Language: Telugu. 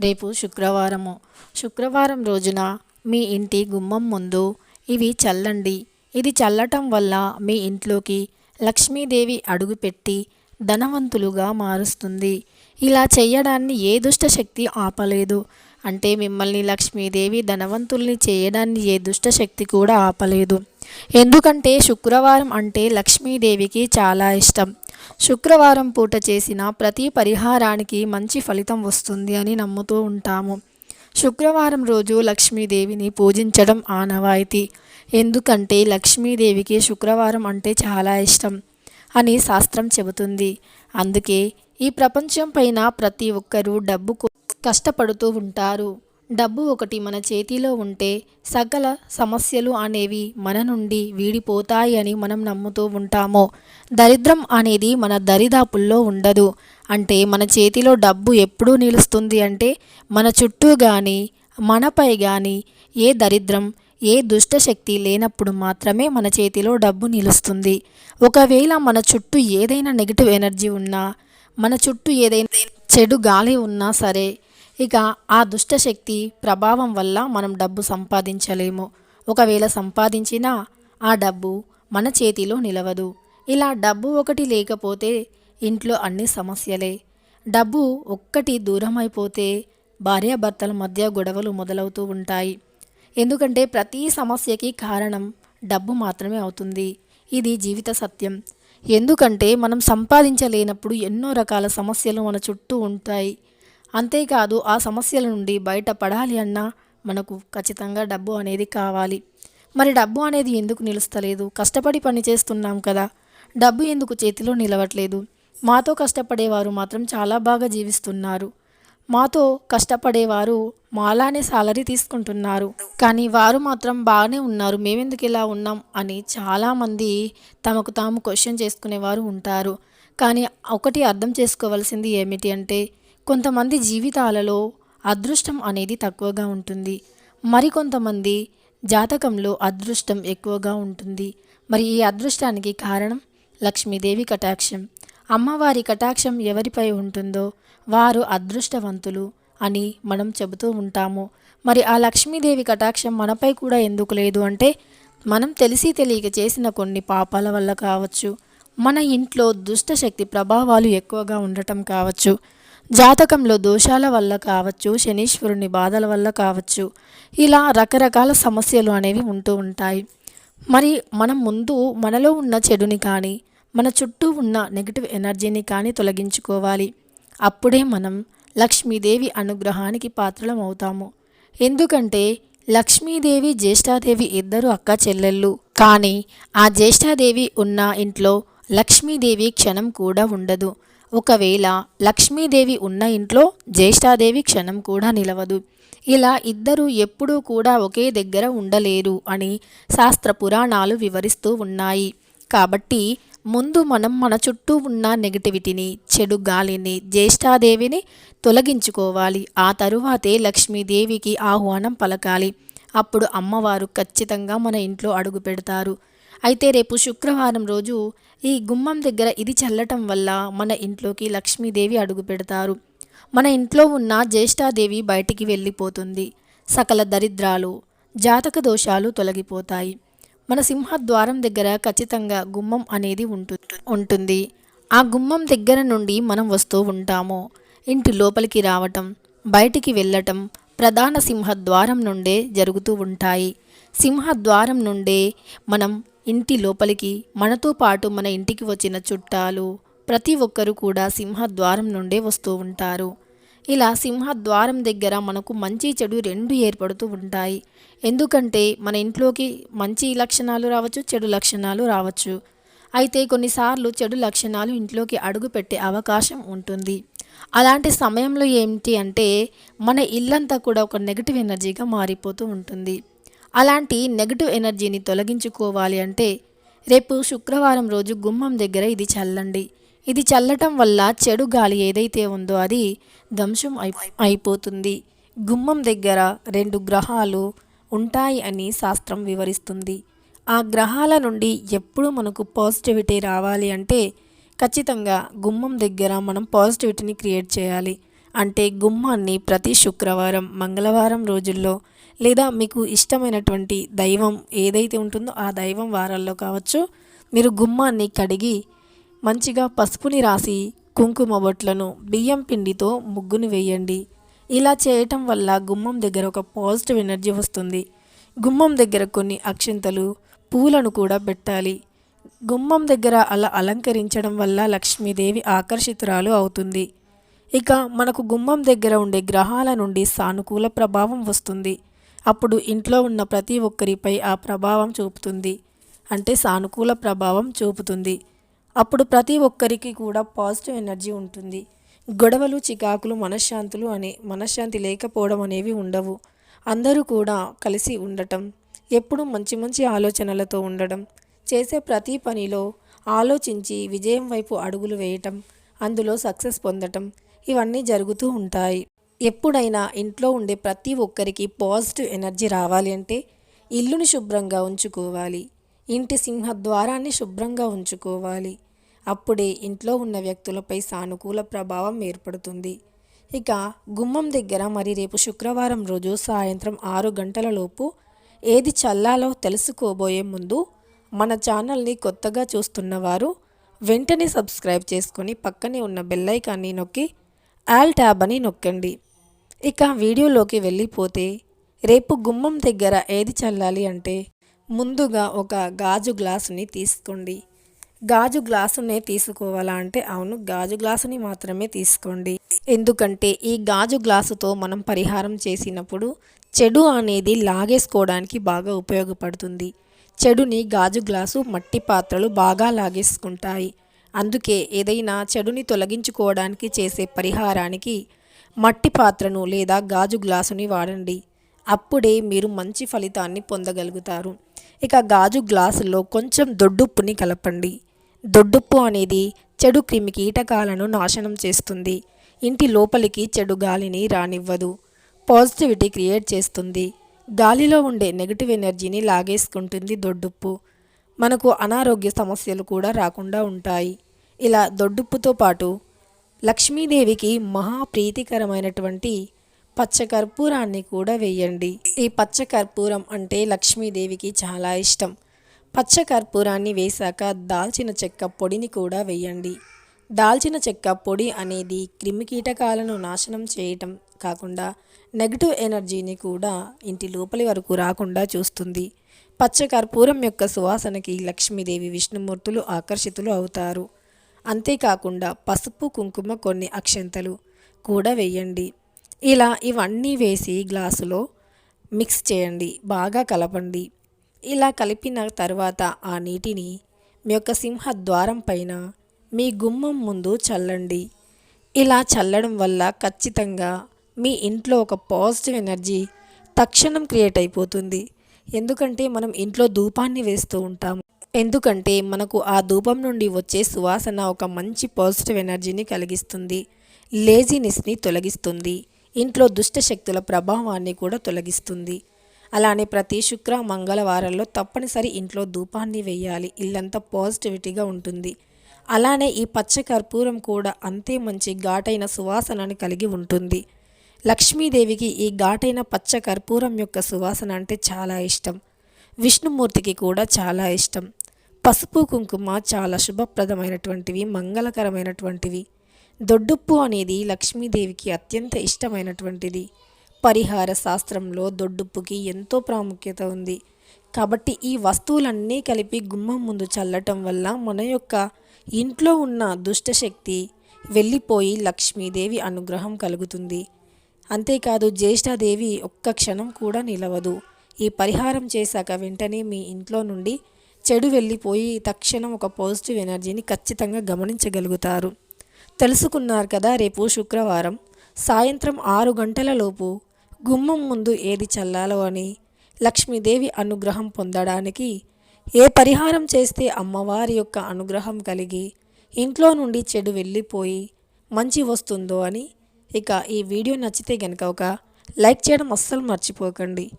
రేపు శుక్రవారము. శుక్రవారం రోజున మీ ఇంటి గుమ్మం ముందు ఇవి చల్లండి. ఇది చల్లటం వల్ల మీ ఇంట్లోకి లక్ష్మీదేవి అడుగుపెట్టి ధనవంతులుగా మారుస్తుంది. ఇలా చేయడాన్ని ఏ దుష్ట శక్తి ఆపలేదు. అంటే మిమ్మల్ని లక్ష్మీదేవి ధనవంతుల్ని చేయడాన్ని ఏ దుష్ట శక్తి కూడా ఆపలేదు. ఎందుకంటే శుక్రవారం అంటే లక్ష్మీదేవికి చాలా ఇష్టం. శుక్రవారం పూట చేసిన ప్రతి పరిహారానికి మంచి ఫలితం వస్తుంది అని నమ్ముతూ ఉంటాము. శుక్రవారం రోజు లక్ష్మీదేవిని పూజించడం ఆనవాయితీ. ఎందుకంటే లక్ష్మీదేవికి శుక్రవారం అంటే చాలా ఇష్టం అని శాస్త్రం చెబుతుంది. అందుకే ఈ ప్రపంచం పైన ప్రతి ఒక్కరూ డబ్బు కష్టపడుతూ ఉంటారు. డబ్బు ఒకటి మన చేతిలో ఉంటే సకల సమస్యలు అనేవి మన నుండి వీడిపోతాయి అని మనం నమ్ముతూ ఉంటాము? దరిద్రం అనేది మన దరిదాపుల్లో ఉండదు. అంటే మన చేతిలో డబ్బు ఎప్పుడూ నిలుస్తుంది అంటే మన చుట్టూ కానీ మనపై కానీ ఏ దరిద్రం ఏ దుష్టశక్తి లేనప్పుడు మాత్రమే మన చేతిలో డబ్బు నిలుస్తుంది. ఒకవేళ మన చుట్టూ ఏదైనా నెగిటివ్ ఎనర్జీ ఉన్నా మన చుట్టూ ఏదైనా చెడు గాలి ఉన్నా సరే ఇక ఆ దుష్టశక్తి ప్రభావం వల్ల మనం డబ్బు సంపాదించలేము. ఒకవేళ సంపాదించినా ఆ డబ్బు మన చేతిలో నిలవదు. ఇలా డబ్బు ఒకటి లేకపోతే ఇంట్లో అన్ని సమస్యలే. డబ్బు ఒక్కటి దూరం అయిపోతే భార్యాభర్తల మధ్య గొడవలు మొదలవుతూ ఉంటాయి. ఎందుకంటే ప్రతి సమస్యకి కారణం డబ్బు మాత్రమే అవుతుంది. ఇది జీవిత సత్యం. ఎందుకంటే మనం సంపాదించలేనప్పుడు ఎన్నో రకాల సమస్యలు మన చుట్టూ ఉంటాయి. అంతేకాదు ఆ సమస్యల నుండి బయటపడాలి అన్నా మనకు ఖచ్చితంగా డబ్బు అనేది కావాలి. మరి డబ్బు అనేది ఎందుకు నిలుస్తలేదు? కష్టపడి పని చేస్తున్నాం కదా. డబ్బు ఎందుకు చేతిలో నిలవట్లేదు? మాతో కష్టపడేవారు మాత్రం చాలా బాగా జీవిస్తున్నారు. మాతో కష్టపడేవారు మాలానే సాలరీ తీసుకుంటున్నారు. కానీ వారు మాత్రం బాగానే ఉన్నారు. మేమెందుకు ఇలా ఉన్నాం అని చాలామంది తమకు తాము క్వశ్చన్ చేసుకునేవారు ఉంటారు. కానీ ఒకటి అర్థం చేసుకోవాల్సింది ఏమిటి అంటే కొంతమంది జీవితాలలో అదృష్టం అనేది తక్కువగా ఉంటుంది. మరికొంతమంది జాతకంలో అదృష్టం ఎక్కువగా ఉంటుంది. మరి ఈ అదృష్టానికి కారణం? లక్ష్మీదేవి కటాక్షం. అమ్మవారి కటాక్షం ఎవరిపై ఉంటుందో వారు అదృష్టవంతులు అని మనం చెబుతూ ఉంటాము. మరి ఆ లక్ష్మీదేవి కటాక్షం మనపై కూడా ఎందుకు లేదు అంటే మనం తెలిసి తెలియక చేసిన కొన్ని పాపాల వల్ల కావచ్చు. మన ఇంట్లో దుష్టశక్తి ప్రభావాలు ఎక్కువగా ఉండటం కావచ్చు. జాతకంలో దోషాల వల్ల కావచ్చు శనీశ్వరుని బాధల వల్ల కావచ్చు ఇలా రకరకాల సమస్యలు అనేవి ఉంటూ ఉంటాయి. మరి మనం ముందు మనలో ఉన్న చెడుని కానీ మన చుట్టూ ఉన్న నెగిటివ్ ఎనర్జీని కానీ తొలగించుకోవాలి. అప్పుడే మనం లక్ష్మీదేవి అనుగ్రహానికి పాత్రలం అవుతాము. ఎందుకంటే లక్ష్మీదేవి జ్యేష్ఠాదేవి ఇద్దరు అక్క చెల్లెళ్ళు. కానీ ఆ జ్యేష్ఠాదేవి ఉన్న ఇంట్లో లక్ష్మీదేవి క్షణం కూడా ఉండదు. ఒకవేళ లక్ష్మీదేవి ఉన్న ఇంట్లో జ్యేష్ఠాదేవి క్షణం కూడా నిలవదు. ఇలా ఇద్దరు ఎప్పుడూ కూడా ఒకే దగ్గర ఉండలేరు అని శాస్త్ర పురాణాలు వివరిస్తూ ఉన్నాయి. కాబట్టి ముందు మనం మన చుట్టూ ఉన్న నెగటివిటీని చెడు గాలిని జ్యేష్ఠాదేవిని తొలగించుకోవాలి. ఆ తరువాతే లక్ష్మీదేవికి ఆహ్వానం పలకాలి. అప్పుడు అమ్మవారు ఖచ్చితంగా మన ఇంట్లో అడుగు పెడతారు. అయితే రేపు శుక్రవారం రోజు ఈ గుమ్మం దగ్గర ఇది చల్లటం వల్ల మన ఇంట్లోకి లక్ష్మీదేవి అడుగు పెడతారు. మన ఇంట్లో ఉన్న జ్యేష్ఠాదేవి బయటికి వెళ్ళిపోతుంది. సకల దరిద్రాలు జాతక దోషాలు తొలగిపోతాయి. మన సింహద్వారం దగ్గర ఖచ్చితంగా గుమ్మం అనేది ఉంటు ఉంటుంది. ఆ గుమ్మం దగ్గర నుండి మనం వస్తూ ఉంటాము. ఇంటి లోపలికి రావటం బయటికి వెళ్ళటం ప్రధాన సింహద్వారం నుండే జరుగుతూ ఉంటాయి. సింహద్వారం నుండే మనం ఇంటి లోపలికి మనతో పాటు మన ఇంటికి వచ్చిన చుట్టాలు ప్రతి ఒక్కరు కూడా సింహద్వారం నుండే వస్తూ ఉంటారు. ఇలా సింహద్వారం దగ్గర మనకు మంచి చెడు రెండు ఏర్పడుతూ ఉంటాయి. ఎందుకంటే మన ఇంట్లోకి మంచి లక్షణాలు రావచ్చు చెడు లక్షణాలు రావచ్చు. అయితే కొన్నిసార్లు చెడు లక్షణాలు ఇంట్లోకి అడుగు పెట్టే అవకాశం ఉంటుంది. అలాంటి సమయంలో ఏమిటి అంటే మన ఇల్లంతా కూడా ఒక నెగిటివ్ ఎనర్జీగా మారిపోతూ ఉంటుంది. అలాంటి నెగిటివ్ ఎనర్జీని తొలగించుకోవాలి అంటే రేపు శుక్రవారం రోజు గుమ్మం దగ్గర ఇది చల్లండి. ఇది చల్లటం వల్ల చెడు గాలి ఏదైతే ఉందో అది ధ్వంసం అయి అయిపోతుంది. గుమ్మం దగ్గర రెండు గ్రహాలు ఉంటాయి అని శాస్త్రం వివరిస్తుంది. ఆ గ్రహాల నుండి ఎప్పుడు మనకు పాజిటివిటీ రావాలి అంటే ఖచ్చితంగా గుమ్మం దగ్గర మనం పాజిటివిటీని క్రియేట్ చేయాలి. అంటే గుమ్మాన్ని ప్రతి శుక్రవారం మంగళవారం రోజుల్లో లేదా మీకు ఇష్టమైనటువంటి దైవం ఏదైతే ఉంటుందో ఆ దైవం వారాల్లో కావచ్చు మీరు గుమ్మాన్ని కడిగి మంచిగా పసుపుని రాసి కుంకుమ బొట్లను బియ్యం పిండితో ముగ్గుని వేయండి. ఇలా చేయటం వల్ల గుమ్మం దగ్గర ఒక పాజిటివ్ ఎనర్జీ వస్తుంది. గుమ్మం దగ్గర కొన్ని అక్షింతలు పూలను కూడా పెట్టాలి. గుమ్మం దగ్గర అలా అలంకరించడం వల్ల లక్ష్మీదేవి ఆకర్షితురాలు అవుతుంది. ఇక మనకు గుమ్మం దగ్గర ఉండే గ్రహాల నుండి సానుకూల ప్రభావం వస్తుంది. అప్పుడు ఇంట్లో ఉన్న ప్రతి ఒక్కరిపై ఆ ప్రభావం చూపుతుంది. అంటే సానుకూల ప్రభావం చూపుతుంది. అప్పుడు ప్రతి ఒక్కరికి కూడా పాజిటివ్ ఎనర్జీ ఉంటుంది. గొడవలు చికాకులు మనశ్శాంతులు అనే మనశ్శాంతి లేకపోవడం అనేవి ఉండవు. అందరూ కూడా కలిసి ఉండటం ఎప్పుడు మంచి మంచి ఆలోచనలతో ఉండడం చేసే ప్రతి పనిలో ఆలోచించి విజయం వైపు అడుగులు వేయటం అందులో సక్సెస్ పొందటం ఇవన్నీ జరుగుతూ ఉంటాయి. ఎప్పుడైనా ఇంట్లో ఉండే ప్రతి ఒక్కరికి పాజిటివ్ ఎనర్జీ రావాలి అంటే ఇల్లుని శుభ్రంగా ఉంచుకోవాలి. ఇంటి సింహద్వారాన్ని శుభ్రంగా ఉంచుకోవాలి. అప్పుడే ఇంట్లో ఉన్న వ్యక్తులపై సానుకూల ప్రభావం ఏర్పడుతుంది. ఇక గుమ్మం దగ్గర మరి రేపు శుక్రవారం రోజు సాయంత్రం ఆరు గంటలలోపు ఏది చల్లాలో తెలుసుకోబోయే ముందు మన ఛానల్ని కొత్తగా చూస్తున్న వారు వెంటనే సబ్స్క్రైబ్ చేసుకొని పక్కనే ఉన్న బెల్లైకాన్ని నొక్కి ఆల్ ట్యాబ్ అని నొక్కండి. ఇక వీడియోలోకి వెళ్ళిపోతే రేపు గుమ్మం దగ్గర ఏది చల్లాలి అంటే ముందుగా ఒక గాజు గ్లాసుని తీసుకోండి. గాజు గ్లాసునే తీసుకోవాలా అంటే అవును గాజు గ్లాసుని మాత్రమే తీసుకోండి. ఎందుకంటే ఈ గాజు గ్లాసుతో మనం పరిహారం చేసినప్పుడు చెడు అనేది లాగేసుకోవడానికి బాగా ఉపయోగపడుతుంది. చెడుని గాజు గ్లాసు మట్టి పాత్రలు బాగా లాగేసుకుంటాయి. అందుకే ఏదైనా చెడుని తొలగించుకోవడానికి చేసే పరిహారానికి మట్టి పాత్రను లేదా గాజు గ్లాసుని వాడండి. అప్పుడే మీరు మంచి ఫలితాన్ని పొందగలుగుతారు. ఇక గాజు గ్లాసులో కొంచెం దొడ్డుప్పుని కలపండి. దొడ్డుప్పు అనేది చెడు క్రిమి కీటకాలను నాశనం చేస్తుంది. ఇంటి లోపలికి చెడు గాలిని రానివ్వదు. పాజిటివిటీ క్రియేట్ చేస్తుంది. గాలిలో ఉండే నెగిటివ్ ఎనర్జీని లాగేసుకుంటుంది దొడ్డుప్పు. మనకు అనారోగ్య సమస్యలు కూడా రాకుండా ఉంటాయి. ఇలా దొడ్డుప్పుతో పాటు లక్ష్మీదేవికి మహాప్రీతికరమైనటువంటి పచ్చకర్పూరాన్ని కూడా వేయండి. ఈ పచ్చకర్పూరం అంటే లక్ష్మీదేవికి చాలా ఇష్టం. పచ్చకర్పూరాన్ని వేశాక దాల్చిన చెక్క పొడిని కూడా వేయండి. దాల్చిన చెక్క పొడి అనేది క్రిమికీటకాలను నాశనం చేయటం కాకుండా నెగిటివ్ ఎనర్జీని కూడా ఇంటి లోపలి వరకు రాకుండా చూస్తుంది. పచ్చకర్పూరం యొక్క సువాసనకి లక్ష్మీదేవి విష్ణుమూర్తులు ఆకర్షితులు అవుతారు. అంతేకాకుండా పసుపు కుంకుమ కొన్ని అక్షంతలు కూడా వేయండి. ఇలా ఇవన్నీ వేసి గ్లాసులో మిక్స్ చేయండి బాగా కలపండి. ఇలా కలిపిన తర్వాత ఆ నీటిని మీ యొక్క సింహ ద్వారం పైన మీ గుమ్మం ముందు చల్లండి. ఇలా చల్లడం వల్ల ఖచ్చితంగా మీ ఇంట్లో ఒక పాజిటివ్ ఎనర్జీ తక్షణం క్రియేట్ అయిపోతుంది. ఎందుకంటే మనం ఇంట్లో ధూపాన్ని వేస్తూ ఉంటాము ఎందుకంటే మనకు ఆ ధూపం నుండి వచ్చే సువాసన ఒక మంచి పాజిటివ్ ఎనర్జీని కలిగిస్తుంది. లేజినెస్ని తొలగిస్తుంది. ఇంట్లో దుష్ట శక్తుల ప్రభావాన్ని కూడా తొలగిస్తుంది. అలానే ప్రతి శుక్ర మంగళవారంలో తప్పనిసరి ఇంట్లో ధూపాన్ని వేయాలి. ఇల్లంతా పాజిటివిటీగా ఉంటుంది. అలానే ఈ పచ్చ కర్పూరం కూడా అంతే మంచి ఘాటైన సువాసనని కలిగి ఉంటుంది. లక్ష్మీదేవికి ఈ ఘాటైన పచ్చ కర్పూరం యొక్క సువాసన అంటే చాలా ఇష్టం. విష్ణుమూర్తికి కూడా చాలా ఇష్టం. పసుపు కుంకుమ చాలా శుభప్రదమైనటువంటివి మంగళకరమైనటువంటివి. దొడ్డుప్పు అనేది లక్ష్మీదేవికి అత్యంత ఇష్టమైనటువంటిది. పరిహార శాస్త్రంలో దొడ్డుప్పుకి ఎంతో ప్రాముఖ్యత ఉంది. కాబట్టి ఈ వస్తువులన్నీ కలిపి గుమ్మం ముందు చల్లటం వల్ల మన యొక్క ఇంట్లో ఉన్న దుష్టశక్తి వెళ్ళిపోయి లక్ష్మీదేవి అనుగ్రహం కలుగుతుంది. అంతేకాదు జ్యేష్ఠాదేవి ఒక్క క్షణం కూడా నిలవదు. ఈ పరిహారం చేశాక వెంటనే మీ ఇంట్లో నుండి చెడు వెళ్ళిపోయి తక్షణం ఒక పాజిటివ్ ఎనర్జీని ఖచ్చితంగా గమనించగలుగుతారు. తెలుసుకున్నారు కదా రేపు శుక్రవారం. సాయంత్రం ఆరు గంటలలోపు గుమ్మం ముందు ఏది చల్లాలో అని లక్ష్మీదేవి అనుగ్రహం పొందడానికి ఏ పరిహారం చేస్తే అమ్మవారి యొక్క అనుగ్రహం కలిగి ఇంట్లో నుండి చెడు వెళ్ళిపోయి మంచి వస్తుందో అని ఇక ఈ వీడియో నచ్చితే గనక ఒక లైక్ చేయడం అస్సలు మర్చిపోకండి.